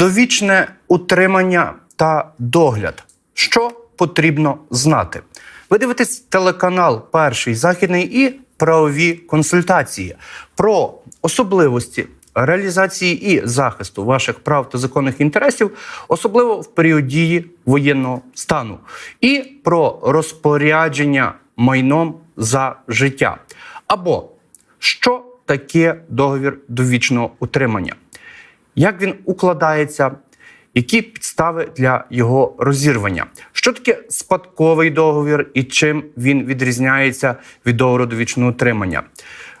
Довічне утримання та догляд. Що потрібно знати? Ви дивитесь телеканал Перший західний і правові консультації про особливості реалізації і захисту ваших прав та законних інтересів, особливо в період дії воєнного стану, і про розпорядження майном за життя. Або що таке договір довічного утримання? Як він укладається, які підстави для його розірвання, що таке спадковий договір і чим він відрізняється від договору довічного утримання,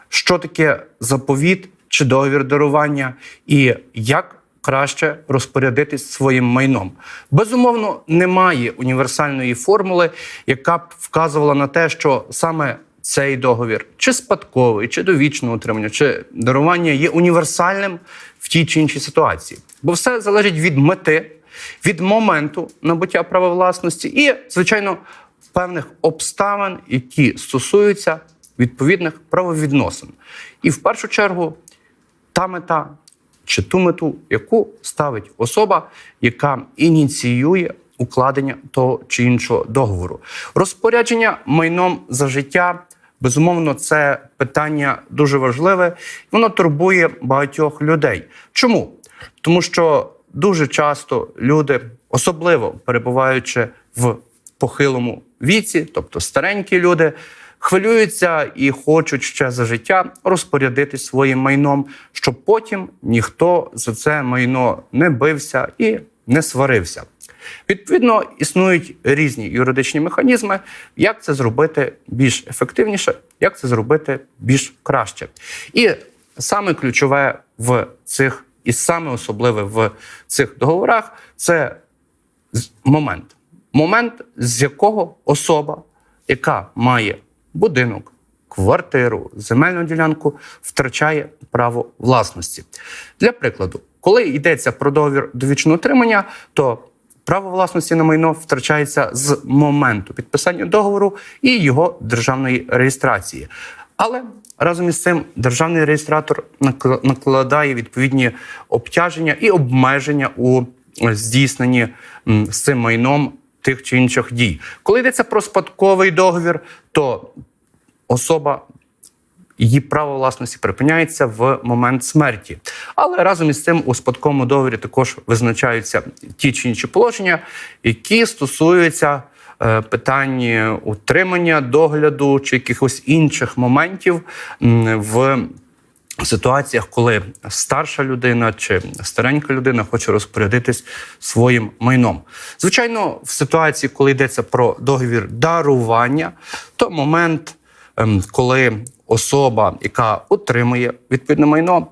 що таке заповіт чи договір дарування, і як краще розпорядитись своїм майном. Безумовно, немає універсальної формули, яка б вказувала на те, що саме цей договір, чи спадковий, чи довічного утримання, чи дарування є універсальним в тій чи іншій ситуації. Бо все залежить від мети, від моменту набуття права власності і, звичайно, певних обставин, які стосуються відповідних правовідносин. І в першу чергу та мета чи ту мету, яку ставить особа, яка ініціює укладення того чи іншого договору. Розпорядження майном за життя. Безумовно, це питання дуже важливе, воно турбує багатьох людей. Чому? Тому що дуже часто люди, особливо перебуваючи в похилому віці, тобто старенькі люди, хвилюються і хочуть ще за життя розпорядитись своїм майном, щоб потім ніхто за це майно не бився і не сварився. Відповідно, існують різні юридичні механізми, як це зробити більш ефективніше, як це зробити більш краще. І саме ключове в цих, і саме особливе в цих договорах це момент. Момент, з якого особа, яка має будинок, квартиру, земельну ділянку, втрачає право власності. Для прикладу, коли йдеться про договір довічного утримання, то право власності на майно втрачається з моменту підписання договору і його державної реєстрації. Але разом із цим державний реєстратор накла- накладає відповідні обтяження і обмеження у здійсненні з цим майном тих чи інших дій. Коли йдеться про спадковий договір, то особа її право власності припиняється в момент смерті. Але разом із цим у спадковому договорі також визначаються ті чи інші положення, які стосуються е, питань утримання, догляду чи якихось інших моментів м, в ситуаціях, коли старша людина чи старенька людина хоче розпорядитись своїм майном. Звичайно, в ситуації, коли йдеться про договір дарування, то момент, коли особа, яка отримує відповідне майно,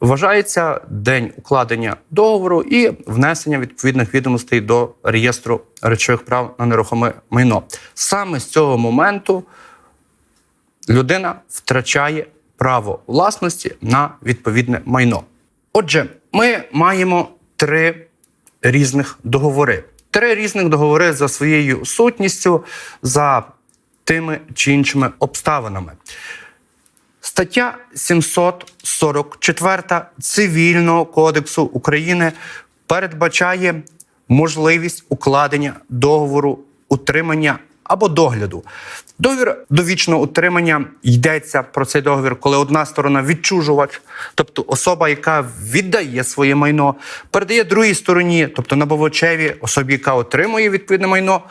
вважається день укладення договору і внесення відповідних відомостей до реєстру речових прав на нерухоме майно. Саме з цього моменту людина втрачає право власності на відповідне майно. Отже, ми маємо три різних договори. Три різних договори за своєю сутністю, за тими чи іншими обставинами. Стаття 744 Цивільного кодексу України передбачає можливість укладення договору утримання або догляду. Договір довічного утримання йдеться про цей договір, коли одна сторона відчужувач, тобто особа, яка віддає своє майно, передає другій стороні, тобто набувачеві, особі, яка отримує відповідне майно,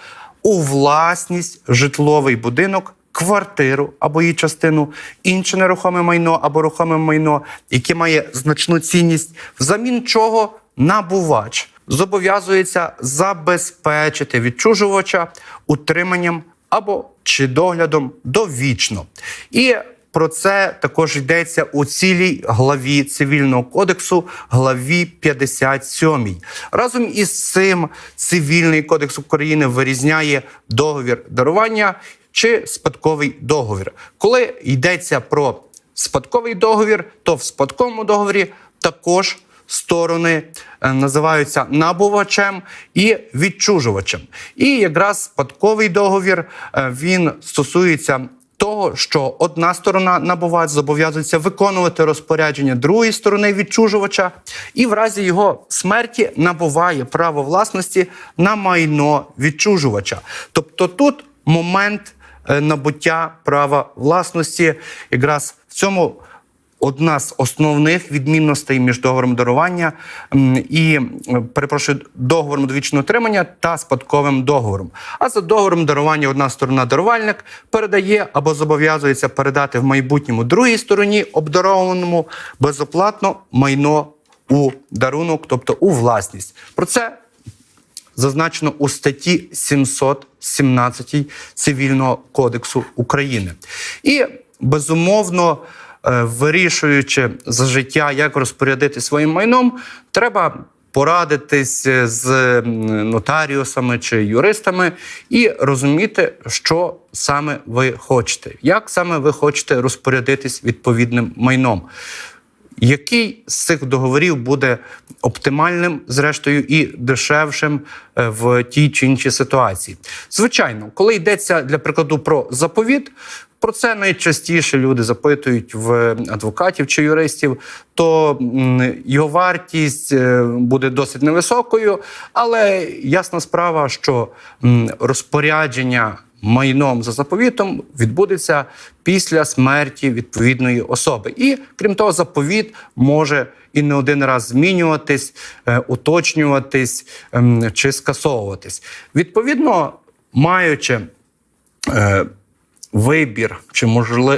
у власність житловий будинок квартиру або її частину, інше нерухоме майно або рухоме майно, яке має значну цінність, взамін чого набувач зобов'язується забезпечити відчужувача утриманням або чи доглядом довічно. І про це також йдеться у цілій главі цивільного кодексу, главі 57. Разом із цим цивільний кодекс України вирізняє договір дарування чи спадковий договір. Коли йдеться про спадковий договір, то в спадковому договорі також сторони е, називаються набувачем і відчужувачем. І якраз спадковий договір е, він стосується того, що одна сторона набувач зобов'язується виконувати розпорядження другої сторони відчужувача, і в разі його смерті набуває право власності на майно відчужувача. Тобто тут момент е, набуття права власності, якраз в цьому одна з основних відмінностей між договором дарування і е, перепрошую договором довічного отримання та спадковим договором. А за договором дарування одна сторона дарувальник передає або зобов'язується передати в майбутньому другій стороні обдарованому безоплатно майно у дарунок, тобто у власність. Про це зазначено у статті 717 Цивільного кодексу України. І безумовно, вирішуючи за життя, як розпорядити своїм майном, треба. Порадитись з нотаріусами чи юристами і розуміти, що саме ви хочете, як саме ви хочете розпорядитись відповідним майном. Який з цих договорів буде оптимальним, зрештою, і дешевшим е, в тій чи іншій ситуації? Звичайно, коли йдеться для прикладу про заповіт, про це найчастіше люди запитують в адвокатів чи юристів, то його вартість е, буде досить невисокою, але ясна справа, що розпорядження майном за заповітом відбудеться після смерті відповідної особи. І крім того, заповіт може і не один раз змінюватись, е, уточнюватись ем, чи скасовуватись. Відповідно, маючи е, вибір чи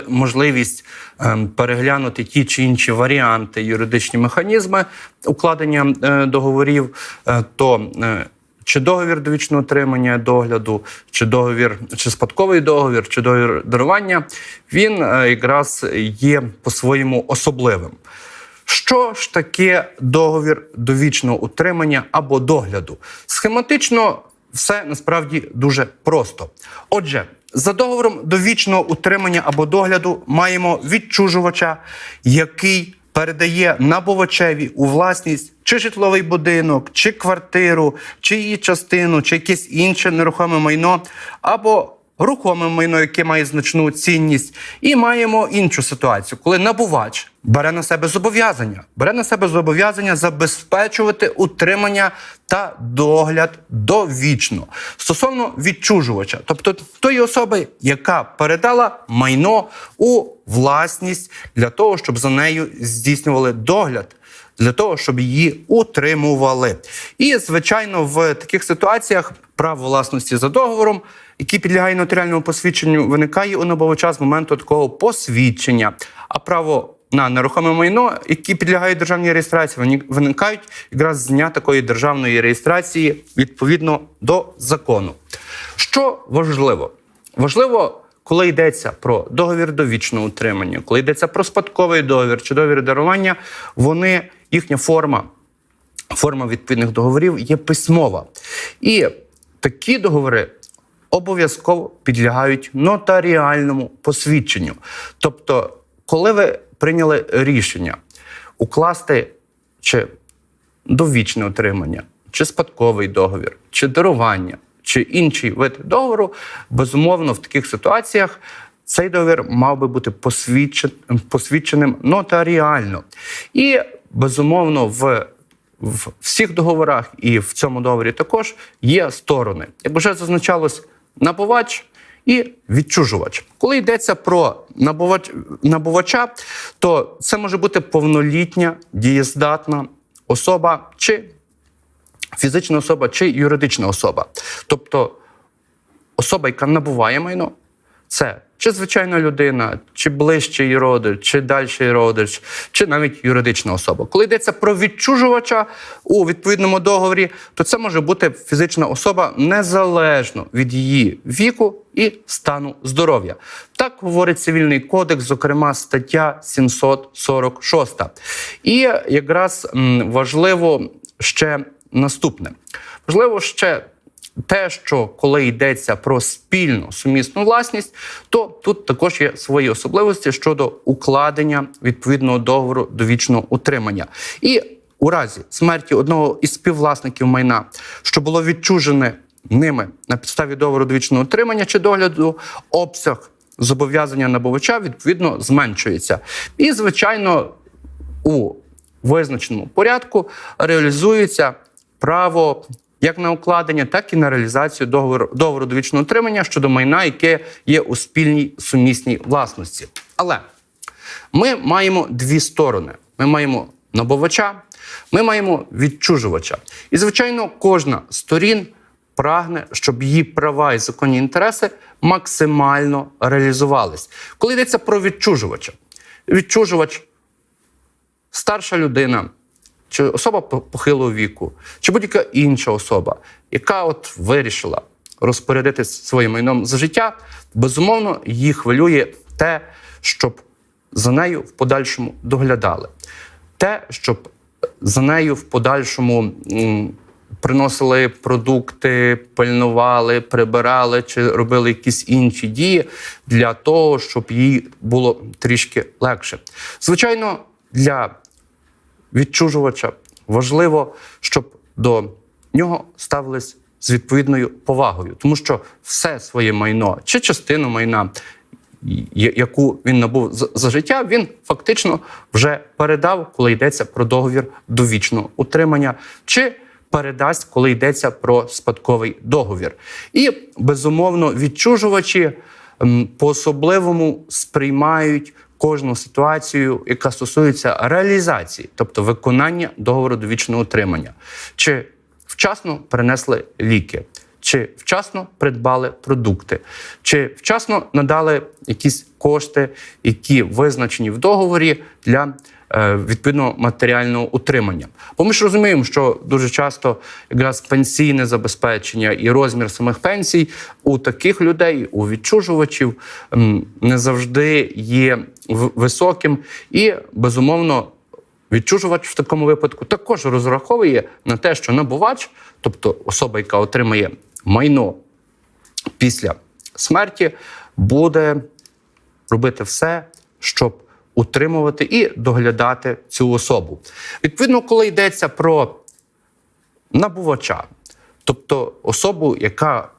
можливість ем, переглянути ті чи інші варіанти, юридичні механізми укладення е, договорів, е, то е, чи договір довічного отримання догляду, чи договір, чи спадковий договір, чи договір дарування, він якраз є по-своєму особливим. Що ж таке договір довічного утримання або догляду? Схематично все насправді дуже просто. Отже, за договором довічного утримання або догляду маємо відчужувача, який передає набувачеві у власність чи житловий будинок, чи квартиру, чи її частину, чи якесь інше нерухоме майно, або рухоме майно, яке має значну цінність, і маємо іншу ситуацію, коли набувач бере на себе зобов'язання, бере на себе зобов'язання забезпечувати утримання та догляд довічно стосовно відчужувача, тобто тої особи, яка передала майно у власність для того, щоб за нею здійснювали догляд для того, щоб її утримували. І, звичайно, в таких ситуаціях право власності за договором, який підлягає нотаріальному посвідченню, виникає у набувача з моменту такого посвідчення. А право на нерухоме майно, які підлягають державній реєстрації, виникають якраз з дня такої державної реєстрації відповідно до закону. Що важливо? Важливо коли йдеться про договір довічного утримання, коли йдеться про спадковий договір чи договір дарування, вони їхня форма, форма відповідних договорів є письмова. І такі договори обов'язково підлягають нотаріальному посвідченню. Тобто, коли ви прийняли рішення укласти чи довічне отримання, чи спадковий договір, чи дарування, чи інший вид договору, безумовно, в таких ситуаціях цей договір мав би бути посвідчен, посвідченим нотаріально. І безумовно, в, в всіх договорах і в цьому договорі також є сторони. Як вже зазначалось, набувач. І відчужувач. Коли йдеться про набувач, набувача, то це може бути повнолітня, дієздатна особа чи фізична особа чи юридична особа. Тобто особа, яка набуває майно, це чи звичайна людина, чи ближчий родич, чи дальший родич, чи навіть юридична особа. Коли йдеться про відчужувача у відповідному договорі, то це може бути фізична особа незалежно від її віку і стану здоров'я. Так говорить цивільний кодекс, зокрема стаття 746. І якраз важливо ще наступне. Важливо ще те, що коли йдеться про спільну сумісну власність, то тут також є свої особливості щодо укладення відповідного договору довічного утримання. І у разі смерті одного із співвласників майна, що було відчужене ними на підставі договору довічного утримання чи догляду, обсяг зобов'язання набувача відповідно зменшується. І, звичайно, у визначеному порядку реалізується право як на укладення, так і на реалізацію договору, договору довічного утримання щодо майна, яке є у спільній сумісній власності. Але ми маємо дві сторони: ми маємо набувача, ми маємо відчужувача. І, звичайно, кожна сторін прагне, щоб її права і законні інтереси максимально реалізувались. Коли йдеться про відчужувача, відчужувач старша людина, чи особа похилого віку, чи будь-яка інша особа, яка от вирішила розпорядитися своїм майном за життя, безумовно, її хвилює те, щоб за нею в подальшому доглядали, те, щоб за нею в подальшому. Приносили продукти, пильнували, прибирали чи робили якісь інші дії для того, щоб їй було трішки легше. Звичайно, для відчужувача важливо, щоб до нього ставились з відповідною повагою, тому що все своє майно чи частину майна, яку він набув за, життя, він фактично вже передав, коли йдеться про договір довічного утримання, чи передасть, коли йдеться про спадковий договір. І безумовно відчужувачі по-особливому сприймають кожну ситуацію, яка стосується реалізації, тобто виконання договору довічного утримання. Чи вчасно принесли ліки, чи вчасно придбали продукти, чи вчасно надали якісь кошти, які визначені в договорі для е, відповідного матеріального утримання. Бо ми ж розуміємо, що дуже часто якраз пенсійне забезпечення і розмір самих пенсій у таких людей, у відчужувачів, не завжди є високим і безумовно. Відчужувач в такому випадку також розраховує на те, що набувач, тобто особа, яка отримає майно після смерті, буде робити все, щоб утримувати і доглядати цю особу. Відповідно, коли йдеться про набувача, тобто особу, яка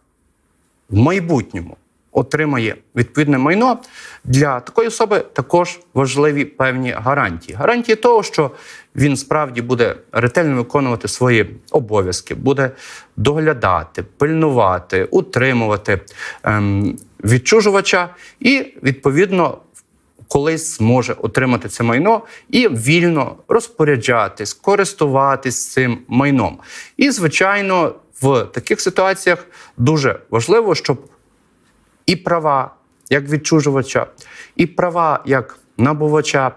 в майбутньому отримає відповідне майно, для такої особи також важливі певні гарантії. Гарантії того, що він справді буде ретельно виконувати свої обов'язки, буде доглядати, пильнувати, утримувати ем, відчужувача і відповідно. Колись зможе отримати це майно і вільно розпоряджатись, користуватись цим майном. І, звичайно, в таких ситуаціях дуже важливо, щоб і права як відчужувача, і права як набувача,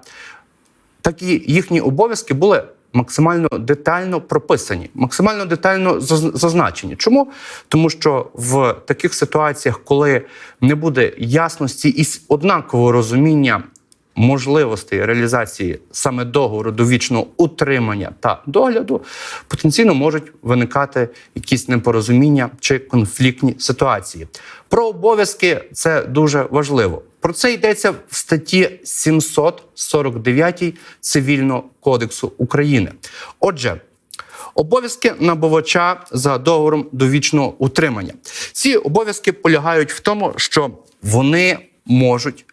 так і їхні обов'язки були максимально детально прописані, максимально детально зазначені. Чому? Тому що в таких ситуаціях, коли не буде ясності і однакового розуміння можливостей реалізації саме договору довічного утримання та догляду, потенційно можуть виникати якісь непорозуміння чи конфліктні ситуації. Про обов'язки це дуже важливо. Про це йдеться в статті 749 Цивільного кодексу України. Отже, Обов'язки набувача за договором довічного утримання. Ці обов'язки полягають в тому, що вони можуть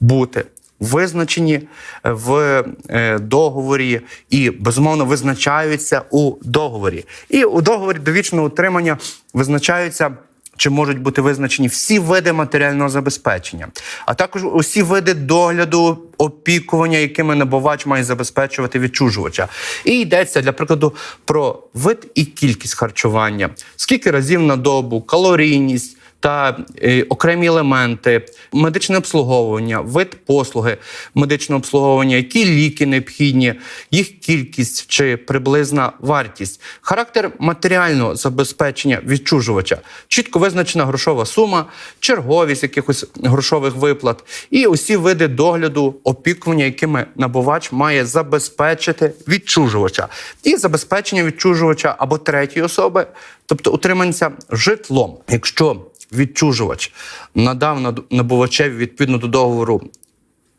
бути визначені в е, договорі і безумовно визначаються у договорі. І у договорі довічного утримання визначаються. Чи можуть бути визначені всі види матеріального забезпечення, а також усі види догляду, опікування, якими набувач має забезпечувати відчужувача. І йдеться для прикладу про вид і кількість харчування, скільки разів на добу, калорійність. Та е, окремі елементи, медичне обслуговування, вид послуги медичного обслуговування, які ліки необхідні, їх кількість чи приблизна вартість, характер матеріального забезпечення відчужувача, чітко визначена грошова сума, черговість якихось грошових виплат і усі види догляду, опікування, якими набувач має забезпечити відчужувача, і забезпечення відчужувача або третьої особи, тобто утриманця житлом. Якщо відчужувач надав набувачеві відповідно до договору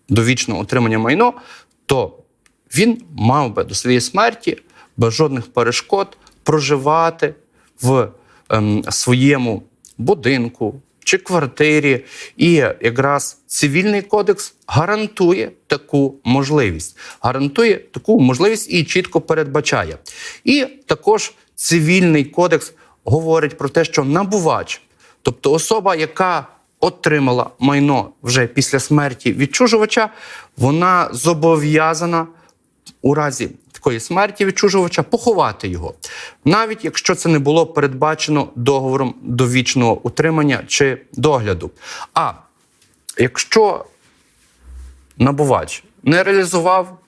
довічного отримання майно, то він мав би до своєї смерті без жодних перешкод проживати в ем, своєму будинку чи квартирі. І якраз цивільний кодекс гарантує таку можливість. Гарантує таку можливість і чітко передбачає. І також цивільний кодекс говорить про те, що набувач, тобто особа, яка отримала майно вже після смерті відчужувача, вона зобов'язана у разі такої смерті відчужувача поховати його, навіть якщо це не було передбачено договором довічного утримання чи догляду. А якщо набувач не реалізував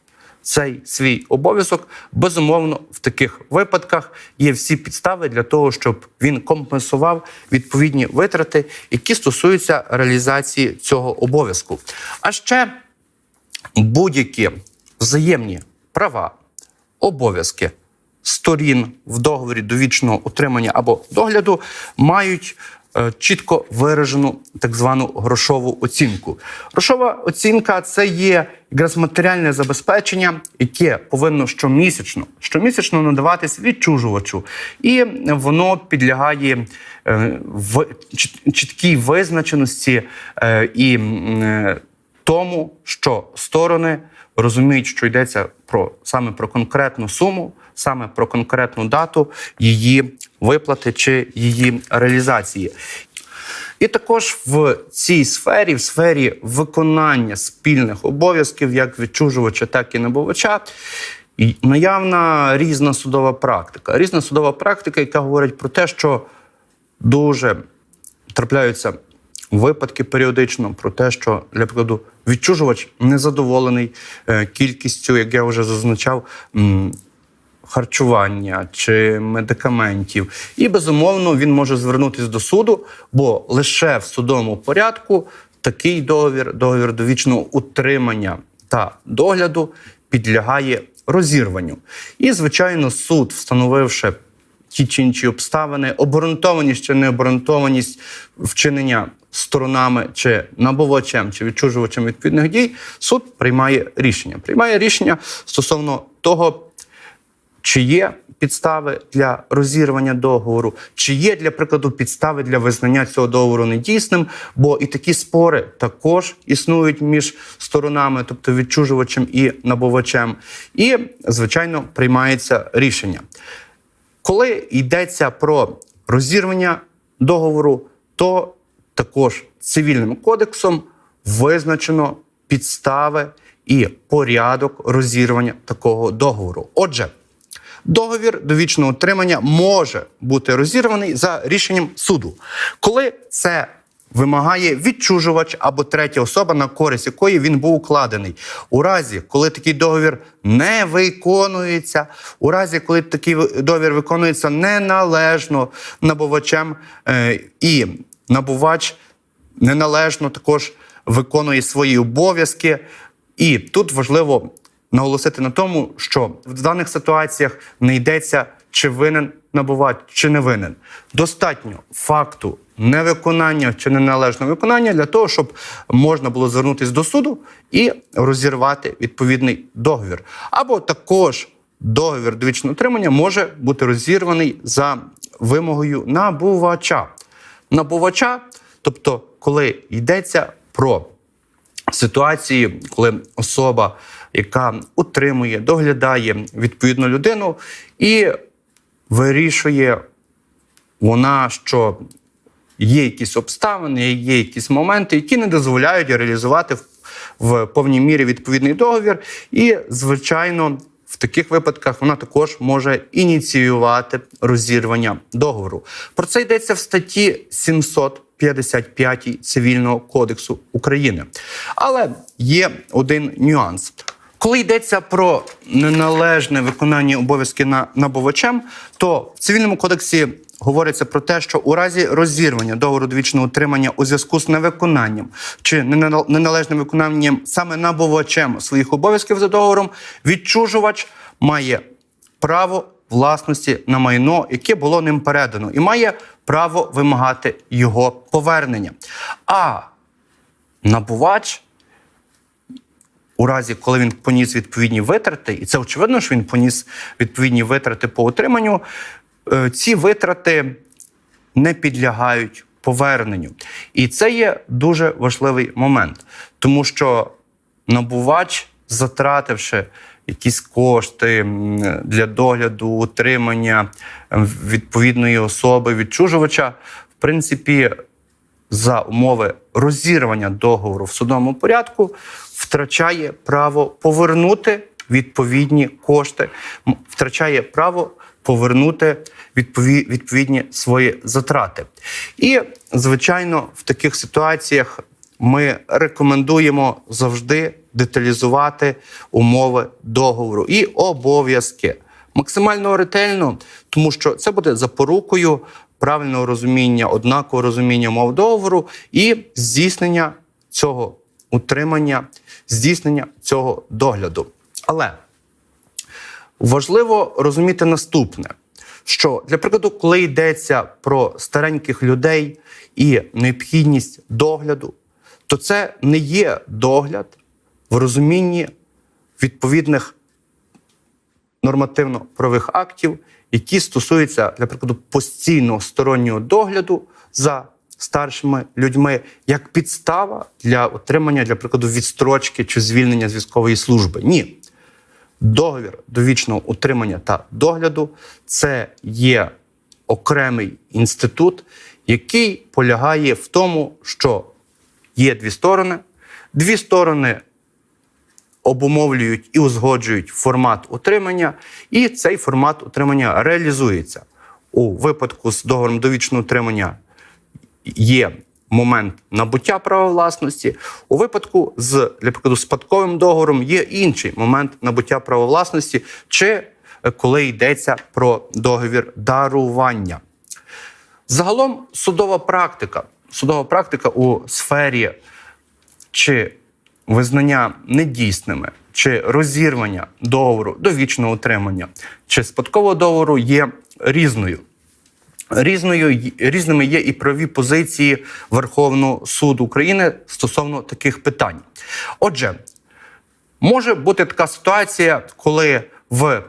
цей свій обов'язок, безумовно, в таких випадках є всі підстави для того, щоб він компенсував відповідні витрати, які стосуються реалізації цього обов'язку. А ще будь-які взаємні права, обов'язки сторін в договорі довічного утримання або догляду мають чітко виражену так звану грошову оцінку. Грошова оцінка це є якраз матеріальне забезпечення, яке повинно щомісячно, щомісячно надаватись відчужувачу, і воно підлягає е, в чіткій визначеності е, і е, тому, що сторони розуміють, що йдеться про саме про конкретну суму, саме про конкретну дату її виплати чи її реалізації. І також в цій сфері, в сфері виконання спільних обов'язків, як відчужувача, так і набувача, наявна різна судова практика. Різна судова практика, яка говорить про те, що дуже трапляються випадки періодично про те, що для прикладу відчужувач незадоволений е, кількістю, як я вже зазначав, харчування чи медикаментів. І безумовно він може звернутися до суду, бо лише в судовому порядку такий договір, договір довічного утримання та догляду підлягає розірванню. І, звичайно, суд, встановивши ті чи інші обставини, обґрунтованість чи необґрунтованість вчинення сторонами чи набувачем, чи відчужувачем відповідних дій, суд приймає рішення. Приймає рішення стосовно того, чи є підстави для розірвання договору, чи є для прикладу підстави для визнання цього договору недійсним, бо і такі спори також існують між сторонами, тобто відчужувачем і набувачем. І, звичайно, приймається рішення. Коли йдеться про розірвання договору, то також цивільним кодексом визначено підстави і порядок розірвання такого договору. Отже, договір довічного утримання може бути розірваний за рішенням суду, коли це вимагає відчужувач або третя особа, на користь якої він був укладений. У разі, коли такий договір не виконується, у разі, коли такий договір виконується неналежно набувачем е, і набувач неналежно також виконує свої обов'язки. І тут важливо наголосити на тому, що в даних ситуаціях не йдеться, чи винен набувач, чи не винен. Достатньо факту невиконання чи неналежного виконання для того, щоб можна було звернутися до суду і розірвати відповідний договір. Або також договір довічного утримання може бути розірваний за вимогою набувача. Набувача, тобто, коли йдеться про ситуації, коли особа, яка утримує, доглядає відповідну людину і вирішує вона, що є якісь обставини, є якісь моменти, які не дозволяють реалізувати в, повній мірі відповідний договір. І, звичайно, в таких випадках вона також може ініціювати розірвання договору. Про це йдеться в статті 755 Цивільного кодексу України. Але є один нюанс. Коли йдеться про неналежне виконання обов'язків на набувачем, то в цивільному кодексі говориться про те, що у разі розірвання договору довічного утримання у зв'язку з невиконанням чи неналежним виконанням саме набувачем своїх обов'язків за договором, відчужувач має право власності на майно, яке було ним передано, і має право вимагати його повернення. А набувач у разі, коли він поніс відповідні витрати, і це очевидно, що він поніс відповідні витрати по утриманню, е, ці витрати не підлягають поверненню. І це є дуже важливий момент, тому що набувач, затративши якісь кошти для догляду, утримання ем, відповідної особи, відчужувача, в принципі, за умови розірвання договору в судовому порядку втрачає право повернути відповідні кошти, втрачає право повернути відпові- відповідні свої затрати. І, звичайно, в таких ситуаціях ми рекомендуємо завжди деталізувати умови договору і обов'язки максимально ретельно, тому що це буде запорукою правильного розуміння, однакового розуміння мов договору і здійснення цього утримання, здійснення цього догляду. Але важливо розуміти наступне: що для прикладу, коли йдеться про стареньких людей і необхідність догляду, то це не є догляд в розумінні відповідних нормативно-правових актів, які стосуються, для прикладу, постійного стороннього догляду за старшими людьми як підстава для отримання, для прикладу, відстрочки чи звільнення з військової служби. Ні. Договір довічного утримання та догляду це є окремий інститут, який полягає в тому, що є дві сторони, дві сторони обумовлюють і узгоджують формат утримання, і цей формат утримання реалізується. У випадку з договором довічного утримання є момент набуття права власності. У випадку з для прикладу спадковим договором є інший момент набуття права власності, чи е, коли йдеться про договір дарування. Загалом судова практика, судова практика у сфері чи визнання недійсними, чи розірвання договору довічного утримання, чи спадкового договору є різною. Різною різними є і праві позиції Верховного суду України стосовно таких питань. Отже, може бути така ситуація, коли в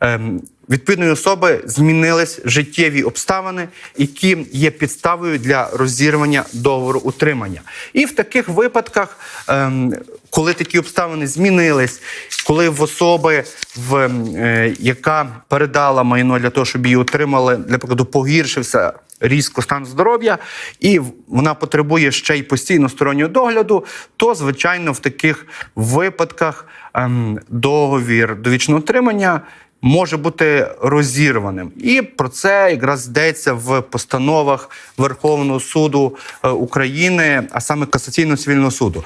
ем, відповідної особи змінились життєві обставини, які є підставою для розірвання договору утримання. І в таких випадках, ем, коли такі обставини змінились, коли в особи, в, е, яка передала майно для того, щоб її отримали, для прикладу, погіршився різко стан здоров'я, і вона потребує ще й постійно стороннього догляду, то звичайно в таких випадках ем, договір довічного утримання може бути розірваним. І про це якраз йдеться в постановах Верховного суду е, України, а саме касаційного цивільного суду.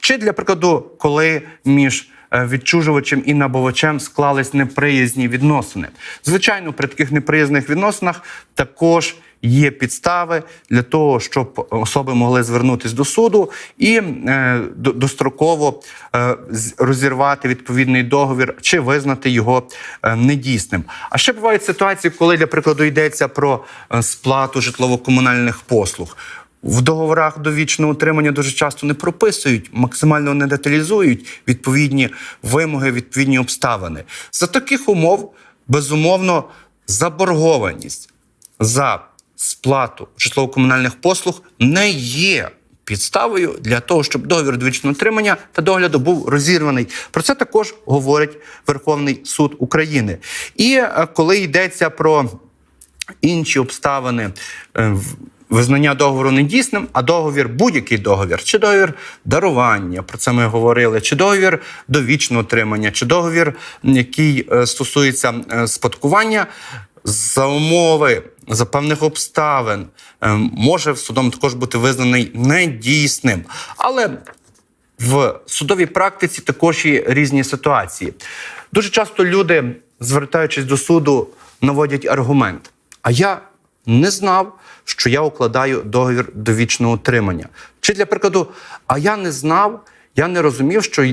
Чи для прикладу, коли між е, відчужувачем і набувачем склались неприязні відносини. Звичайно, при таких неприязних відносинах також є підстави для того, щоб особи могли звернутися до суду і е, достроково е, розірвати відповідний договір чи визнати його е, недійсним. А ще бувають ситуації, коли, для прикладу, йдеться про сплату житлово-комунальних послуг. В договорах довічного утримання дуже часто не прописують, максимально не деталізують відповідні вимоги, відповідні обставини. За таких умов, безумовно, заборгованість за сплату житлово-комунальних послуг не є підставою для того, щоб договір довічного утримання та догляду був розірваний. Про це також говорить Верховний суд України. І е, коли йдеться про інші обставини е, визнання договору недійсним, а договір, будь-який договір, чи договір дарування, про це ми говорили, чи договір довічного отримання, чи договір, який е, стосується спадкування. За умови за певних обставин е, може судом також бути визнаний недійсним. Але в судовій практиці також є різні ситуації. Дуже часто люди, звертаючись до суду, наводять аргумент: а я не знав, що я укладаю договір довічного утримання. Чи для прикладу, а я не знав, я не розумів, що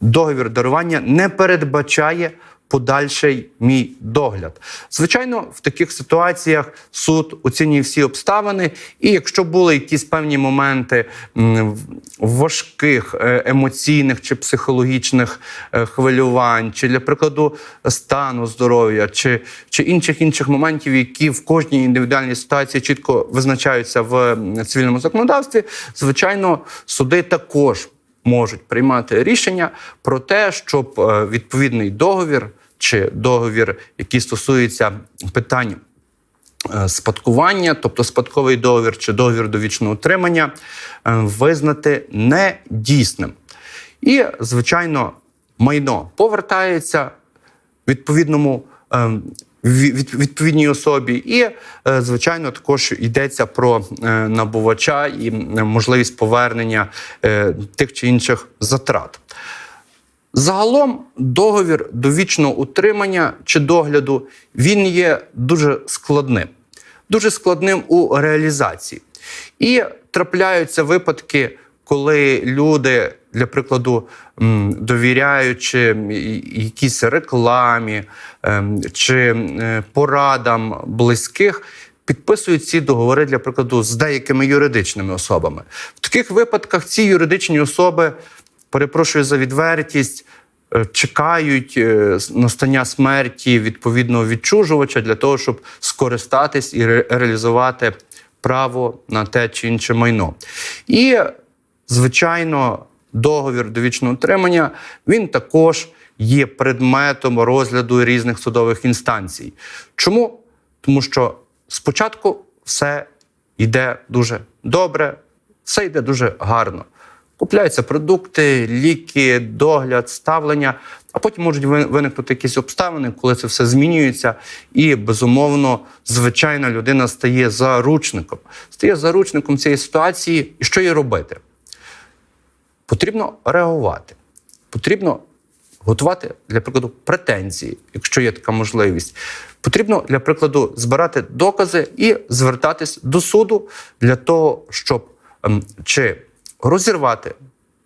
договір дарування не передбачає подальший мій догляд. Звичайно, в таких ситуаціях суд оцінює всі обставини, і якщо були якісь певні моменти важких е, емоційних чи психологічних е, хвилювань, чи для прикладу стану здоров'я, чи, чи інших інших моментів, які в кожній індивідуальній ситуації чітко визначаються в цивільному законодавстві, звичайно, суди також можуть приймати рішення про те, щоб е, відповідний договір чи договір, який стосується питань е, спадкування, тобто спадковий договір чи договір довічного утримання, е, визнати недійсним. І, звичайно, майно повертається відповідному. Ві- від- відповідній особі, і е, звичайно, також йдеться про е, набувача і можливість повернення е, тих чи інших затрат. Загалом договір довічного утримання чи догляду він є дуже складним, дуже складним у реалізації. І трапляються випадки, коли люди, для прикладу, довіряючи якійсь рекламі ем, чи е, порадам близьких, підписують ці договори для прикладу з деякими юридичними особами. В таких випадках ці юридичні особи перепрошую за відвертість. е, Чекають е, настання смерті відповідного відчужувача для того, щоб скористатись і реалізувати право на те чи інше майно. І, звичайно, договір довічного утримання він також є предметом розгляду різних судових інстанцій. Чому? Тому що спочатку все йде дуже добре, все йде дуже гарно. Купляються продукти, ліки, догляд, ставлення, а потім можуть виникнути якісь обставини, коли це все змінюється, і безумовно, звичайна людина стає заручником, стає заручником цієї ситуації, і що їй робити? Потрібно реагувати, потрібно готувати для прикладу претензії, якщо є така можливість. Потрібно для прикладу збирати докази і звертатись до суду для того, щоб ем, чи розірвати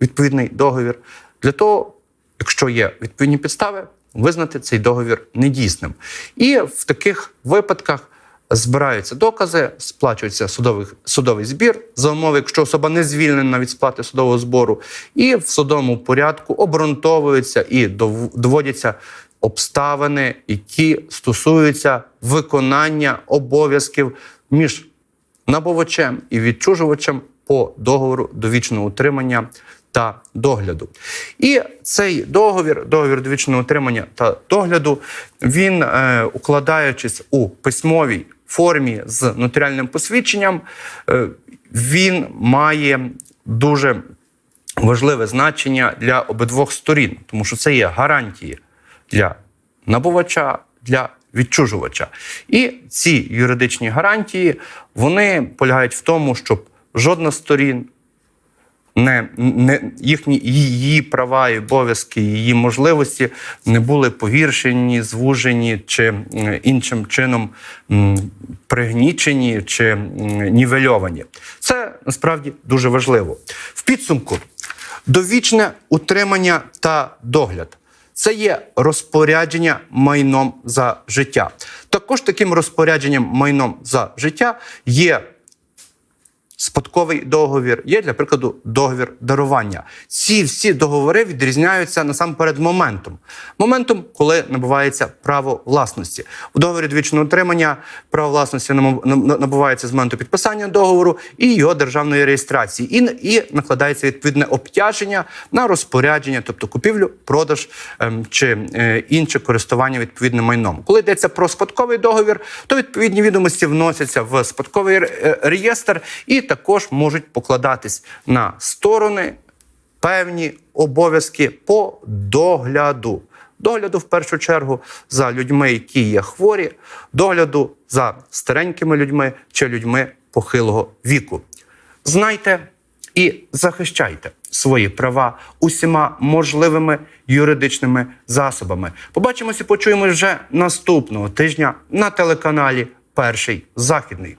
відповідний договір, для того, якщо є відповідні підстави, визнати цей договір недійсним. І в таких випадках збираються докази, сплачується судовий, судовий збір за умови, якщо особа не звільнена від сплати судового збору, і в судовому порядку обґрунтовуються і доводяться обставини, які стосуються виконання обов'язків між набувачем і відчужувачем по договору довічного утримання та догляду. І цей договір, договір довічного утримання та догляду, він, е, укладаючись у письмовій формі з нотаріальним посвідченням, е, він має дуже важливе значення для обидвох сторін, тому що це є гарантії для набувача, для відчужувача. І ці юридичні гарантії вони полягають в тому, щоб жодна сторін не, не їхні її права і обов'язки, її можливості не були погіршені, звужені чи іншим чином пригнічені чи нівельовані. Це насправді дуже важливо. В підсумку довічне утримання та догляд. Це є розпорядження майном за життя. Також таким розпорядженням майном за життя є спадковий договір, є, для прикладу, договір дарування. Ці всі договори відрізняються насамперед моментом. Моментом, коли набувається право власності. У договорі двічного утримання право власності набувається з моменту підписання договору і його державної реєстрації. І, і накладається відповідне обтяження на розпорядження, тобто купівлю, продаж ем, чи е, інше користування відповідним майном. Коли йдеться про спадковий договір, то відповідні відомості вносяться в спадковий е, реєстр і також можуть покладатись на сторони певні обов'язки по догляду. Догляду в першу чергу за людьми, які є хворі, догляду за старенькими людьми чи людьми похилого віку. Знайте і захищайте свої права усіма можливими юридичними засобами. Побачимося, почуємось вже наступного тижня на телеканалі Перший Західний.